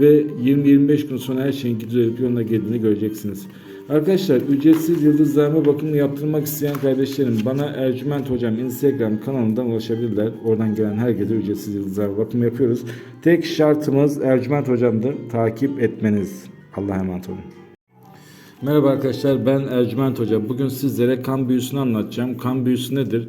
ve 20-25 gün sonra her şeyin düzelip yoluna girdiğini göreceksiniz. Arkadaşlar ücretsiz yıldızlarma bakımını yaptırmak isteyen kardeşlerim bana Ercüment Hocam Instagram kanalından ulaşabilirler. Oradan gelen herkese ücretsiz yıldızlarma bakımı yapıyoruz. Tek şartımız Ercüment Hocam'dır. Takip etmeniz. Allah'a emanet olun. Merhaba arkadaşlar ben Ercüment Hoca. Bugün sizlere kan büyüsünü anlatacağım. Kan büyüsü nedir?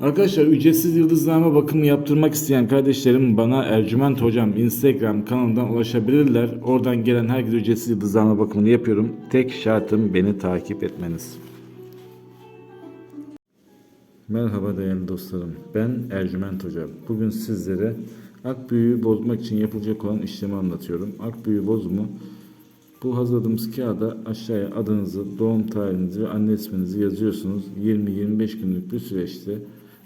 Arkadaşlar ücretsiz yıldızlama bakımı yaptırmak isteyen kardeşlerim bana Ercüment Hocam Instagram kanalından ulaşabilirler. Oradan gelen herkese ücretsiz yıldızlama bakımını yapıyorum. Tek şartım beni takip etmeniz. Merhaba değerli dostlarım. Ben Ercüment Hoca. Bugün sizlere ak büyüğü bozmak için yapılacak olan işlemi anlatıyorum. Ak büyüğü bozumu bu hazırladığımız kağıda aşağıya adınızı, doğum tarihinizi ve anne isminizi yazıyorsunuz. 20-25 günlük bir süreçte